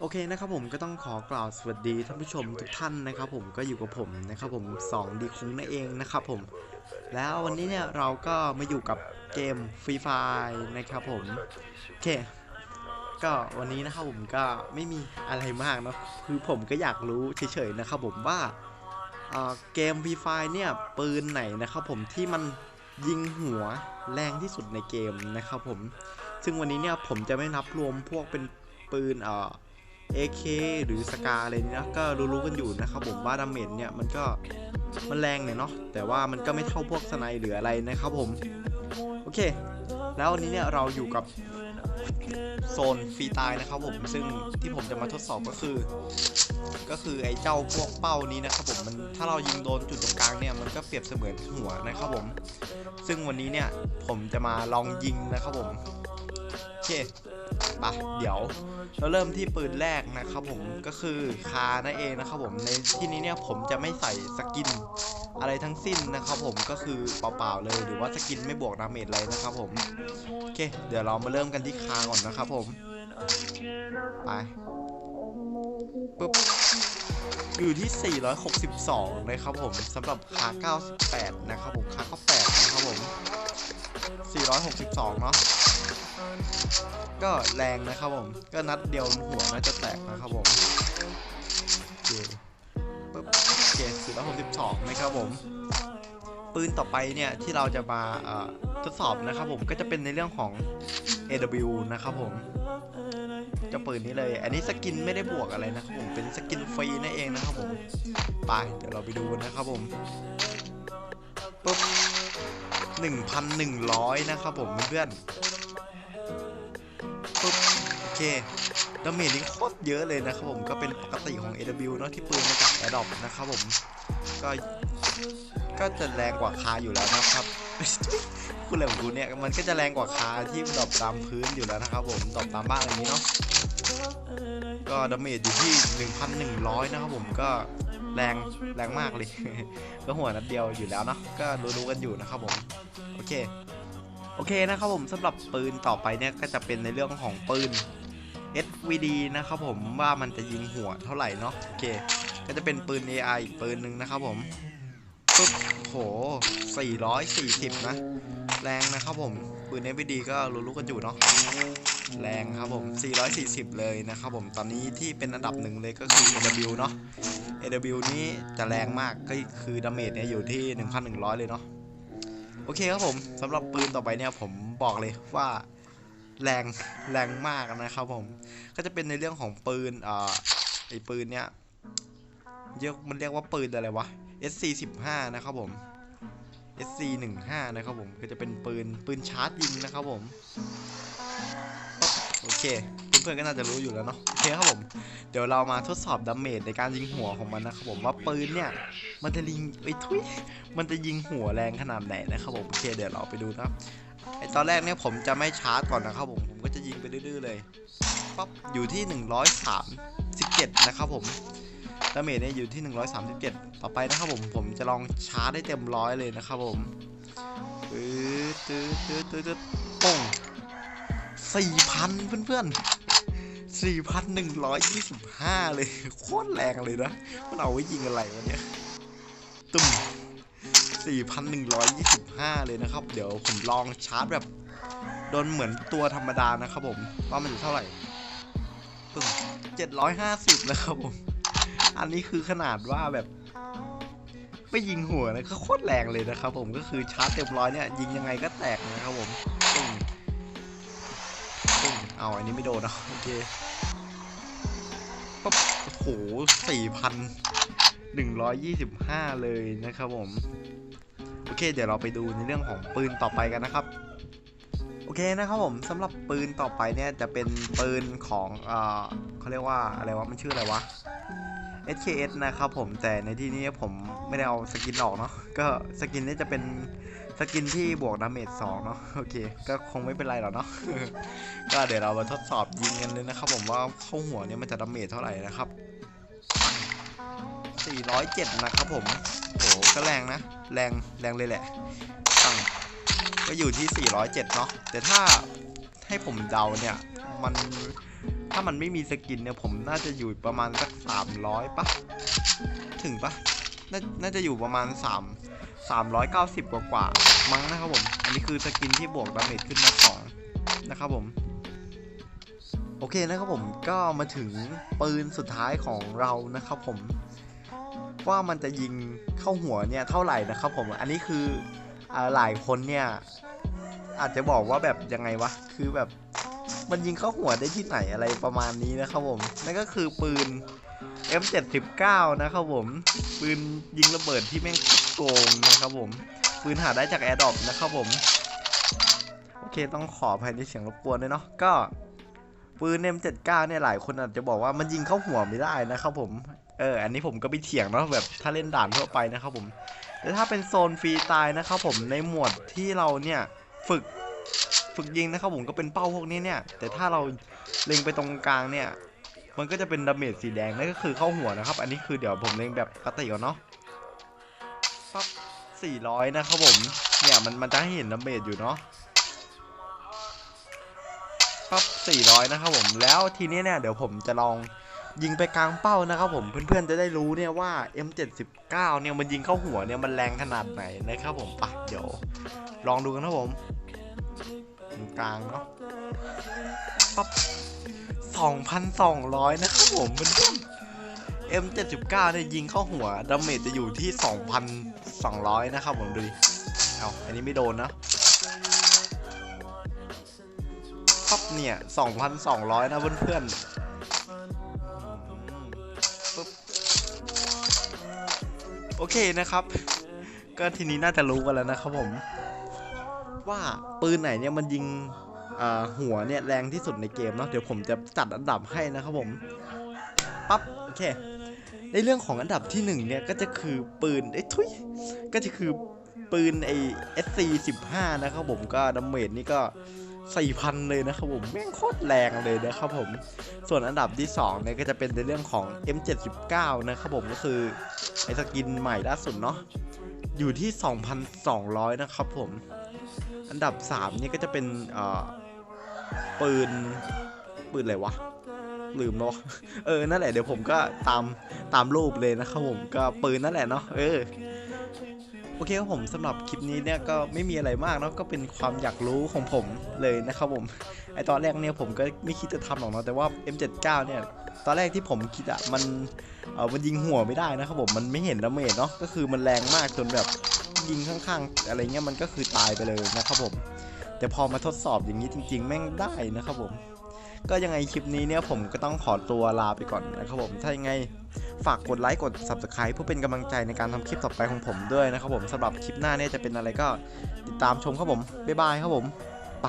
โอเคนะครับผมก็ต้องขอกล่าวสวัสดีท่านผู้ชมทุกท่านนะครับผมก็อยู่กับผมนะครับผมสองดีคุ้งนั่นเองนะครับผม แล้ววันนี้เนี่ยเราก็มาอยู่กับเกมฟรีไฟนะครับผมโอเคก็วันนี้นะครับผมก็ไม่มีอะไรมากนะคือผมก็อยากรู้เฉยๆนะครับผมว่าเกมฟรีไฟเนี่ยปืนไหนนะครับผมที่มันยิงหัวแรงที่สุดในเกมนะครับผม ซึ่งวันนี้เนี่ยผมจะไม่นับรวมพวกเป็น ปืนเอ่อ AK หรือสกาอะไรนี่นะก็รู้ๆกันอยู่นะครับผมว่าดาเมจเนี่ยมันก็มันแรงหน่ยเนาะแต่ว่ามันก็ไม่เท่าพวกสไนหรืออะไรนะครับผม โอเค แล้ววันนี้เนี่ยเราอยู่กับโซนฟรีตายนะครับผมซึ่งที่ผมจะมาทดสอบก็คือ ก็คือไอ้เจ้าพวกเป้านี้นะครับผมมันถ้าเรายิงโดนจุดตรงกลางเนี่ยมันก็เปรียบเสมือนหัวนะครับผม ซึ่งวันนี้เนี่ยผมจะมาลองยิงนะครับผมโอเค ไปเดี๋ยวเราเริ่มที่ปืนแรกนะครับผมก็คือคานั่นเองนะครับผมในที่นี้เนี่ยผมจะไม่ใส่สกินอะไรทั้งสิ้นนะครับผมก็คือเปล่าๆเลยหรือว่าสกินไม่บวกดาเมจอะไรนะครับผมโอเค เดี๋ยวเรามาเริ่มกันที่คาก่อนนะครับผมไปปุ๊บอยู่ที่ 462 นะครับผมสำหรับคา98 นะครับผมคาก็8นะครับผม 462 เนาะ ก็แรงนะครับผม ก็นัดเดียวหัวน่าจะแตกนะครับผมโอเคปึ๊บโอเสี่ร้อยหกสิบสองนะครับผม ปืนต่อไปเนี่ยที่เราจะมาทดสอบนะครับผมก็จะเป็นในเรื่องของ AW นะครับผมจะปืนนี้เลย อันนี้สกินไม่ได้บวกอะไรนะครับผม เป็นสกินฟรีนั่นเองนะครับผม ไป เดี๋ยวเราไปดูนะครับผม ปุ๊บหนึ่งพันหึ่งร้อยนะครับผมเพื่อนๆ ปุ๊บโอเคดาเมจนี่โคตรเยอะเลยนะครับผมก็เป็นปกติของ AW เนอะที่ปืนมาจาก a อ o p นะครับผมก็ก็จะแรงกว่าคาอยู่แล้วนะครับคุณอะไรของกูเนี่ยมันก็จะแรงกว่าคาที่ดรอปตามพื้นอยู่แล้วนะครับผมดรอปตามบ้านอย่างนี้เนาะก็ดาเมจอยู่ที่ 1,100 นะครับผมก็แรงแรงมากเลย ก็หัวนัดเดียวอยู่แล้วเนาะก็รู้ๆกันอยู่นะครับผม โอเค โอเคนะครับผมสำหรับปืนต่อไปเนี่ยก็จะเป็นในเรื่องของปืน SVD นะครับผมว่ามันจะยิงหัวเท่าไหร่เนาะโอเค ก็จะเป็นปืน AI อีกปืนหนึ่งนะครับผมปุ๊บโห 440 นะ แรงนะครับผมปืน SVD ก็รู้ๆกันอยู่เนาะแรงครับผม 440 เลยนะครับผมตอนนี้ที่เป็นอันดับหนึ่งเลยก็คือ AW เนาะ AW นี้จะแรงมากก็คือดาเมจเนี่ยอยู่ที่ 1,100 เลยเนาะ โอเคครับผมสำหรับปืนต่อไปเนี่ยผมบอกเลยว่าแรงแรงมากนะครับผม ก็จะเป็นในเรื่องของปืนอ่าไอปืนเนี่ยเรียกมันเรียกว่าปืนอะไรวะ SC 15นะครับผม SC 15นะครับผมก็จะเป็นปืนปืนชาร์จยิงนะครับผม โอเคเพื่อนๆก็น่าจะรู้อยู่แล้วเนาะโอเคครับผม เดี๋ยวเรามาทดสอบดาเมจในการยิงหัวของมันนะครับผมว่าปืนเนี่ย มันจะยิงไอ้ทุยมันจะยิงหัวแรงขนาดไหนนะครับผมโอเคเดี๋ยวเราไปดูนะครับไอตอนแรกเนี่ยผมจะไม่ชาร์จก่อนนะครับผมผมก็จะยิงไปดื้อๆเลยปั๊บอยู่ที่ 137 นะครับผมดาเมจเนี่ยอยู่ที่ 137 ต่อไปนะครับผมผมจะลองชาร์จได้เต็มร้อยเลยนะครับผมปื๊ดตื๊ดตื๊ดตื๊ดตื๊ดป้ง4,000เพื่อนๆ 4,125 เลย โคตรแรงเลยนะ มันเอาไว้ยิงอะไรวะเนี่ยตุ่ม4,125 เลยนะครับ เดี๋ยวผมลองชาร์จแบบโดนเหมือนตัวธรรมดานะครับผม ว่ามันจะเท่าไหร่ปึ้ง750แล้วครับผม อันนี้คือขนาดว่าแบบไม่ยิงหัวนะก็โคตรแรงเลยนะครับผมก็คือชาร์จเต็มร้อยเนี่ยยิงยังไงก็แตกนะครับผมปึ้งปึ้ง เอาอันนี้ไม่โดนเนะโอเคปั๊บโอ้โห4,125เลยนะครับผม โอเค เดี๋ยวเราไปดูในเรื่องของปืนต่อไปกันนะครับ โอเคนะครับผมสำหรับปืนต่อไปเนี่ยจะเป็นปืนของเอ่อเขาเรียกว่าอะไรวะมันชื่ออะไรวะ SKS นะครับผมแต่ในที่นี้ผมไม่ได้เอาสกินออกเนาะก็สกินนี้จะเป็น สกินที่บวกดาเมจ2เนาะโอเค ก็คงไม่เป็นไรหรอกเนาะก็เดี๋ยวเรามาทดสอบยิงกันเลยนะครับ ผมว่าเข้าหัวเนี่ยมันจะดาเมจเท่าไหร่นะครับ 407 นะครับผมโหก็แรงนะ แรงแรงเลยแหละตั้งก็อยู่ที่ 407 เนาะแต่ถ้าให้ผมเดาเนี่ยมันถ้ามันไม่มีสกินเนี่ยผมน่าจะอยู่ประมาณสักสามร้อยปะถึงปะ น่าน่าจะอยู่ประมาณสามสามร้อยเก้าสิบกว่ากว่ามั้งนะครับผม อันนี้คือสกินที่บวกดาเมจขึ้นมาสองนะครับผมโอเคนะครับผมก็มาถึงปืนสุดท้ายของเรานะครับผม ว่ามันจะยิงเข้าหัวเนี่ยเท่าไหร่นะครับผมอันนี้คืออหลายคนเนี่ยอาจจะบอกว่าแบบยังไงวะคือแบบมันยิงเข้าหัวได้ที่ไหนอะไรประมาณนี้นะครับผมนั่นก็คือปืน M79 นะครับผม ปืนยิงระเบิดที่แม่งโกงนะครับผม ปืนหาได้จากแอร์ดรอปนะครับผม โอเคต้องขออภัยในเสียงรบกวนด้วยเนาะ ก็ปืน M79 เนี่ยหลายคนอาจจะบอกว่ามันยิงเข้าหัวไม่ได้นะครับผม เออ อันนี้ผมก็ไปเถียงเนาะแบบถ้าเล่นด่านทั่วไปนะครับผม แต่ถ้าเป็นโซนฟรีตล์นะครับผมในหมวดที่เราเนี่ยฝึกฝึกยิงนะครับผมก็เป็นเป้าพวกนี้เนี่ย แต่ถ้าเราเล็งไปตรงกลางเนี่ย มันก็จะเป็นดาเมจสีแดงนั่นก็คือเข้าหัวนะครับ อันนี้คือเดี๋ยวผมเล็งแบบปกติก่อนเนาะปั๊บ400นะครับผมเนี่ยมันมันจะให้เห็นดาเมจอยู่เนาะปั๊บ400 นะครับผม แล้วทีนี้เนี่ยเดี๋ยวผมจะลองยิงไปกลางเป้านะครับผมเพื่อนๆจะได้รู้เนี่ยว่า M79 เนี่ยมันยิงเข้าหัวเนี่ยมันแรงขนาดไหนนะครับผมปะเดี๋ยว ลองดูกันนะครับผมกลางเนาะปั๊บ 2,200 นะครับผมเพื่อน M79 เนี่ยยิงเข้าหัวดาเมจจะอยู่ที่ 2,200 นะครับผมดูดิ เอาอันนี้ไม่โดนนะปั๊บเนี่ย 2,200 นะเพื่อนๆปึ๊บโอเคนะครับ ก็ทีนี้น่าจะรู้กันแล้วนะครับผม ว่าปืนไหนเนี่ยมันยิง หัวเนี่ยแรงที่สุดในเกมเนาะเดี๋ยวผมจะจัดอันดับให้นะครับผมปั๊บโอเค ในเรื่องของอันดับที่หนึ่งเนี่ยก็จะคือปืนไอ้ทุยก็จะคือปืนไอ้ SC 15 นะครับผมก็ดาเมจนี่ก็4,000 เลยนะครับผมแม่งโคตรแรงเลยนะครับผม ส่วนอันดับที่2เนี่ยก็จะเป็นในเรื่องของ M79 นะครับผมก็คือไอ้สกินใหม่ล่าสุดเนาะอยู่ที่ 2,200 นะครับผม อันดับ 3 นี่ก็จะเป็นปืน ปืนอะไรวะ ลืมเนาะเออ นั่นแหละ เดี๋ยวผมก็ตามตามรูปเลยนะครับผมก็ปืนนั่นแหละเนาะเออโอเคครับผมสำหรับคลิปนี้เนี่ยก็ไม่มีอะไรมากเนาะก็เป็นความอยากรู้ของผมเลยนะครับผมไอตอนแรกเนี่ยผมก็ไม่คิดจะทำหรอกเนาะแต่ว่า M79 เนี่ยตอนแรกที่ผมคิดอะมันเออมันยิงหัวไม่ได้นะครับผมมันไม่เห็นดาเมจเนาะก็คือมันแรงมากจนแบบ ยิงข้างๆ อะไรเงี้ยมันก็คือตายไปเลยนะครับผม แต่พอมาทดสอบอย่างนี้จริง ๆ แม่งได้นะครับผม ก็ยังไงคลิปนี้เนี่ยผมก็ต้องขอตัวลาไปก่อนนะครับผมถ้ายังไงฝากกดไลค์กด Subscribe เพื่อเป็นกำลังใจในการทำคลิปต่อไปของผมด้วยนะครับผมสำหรับคลิปหน้าเนี่ยจะเป็นอะไรก็ติดตามชมครับผมบ๊ายบายครับผมไป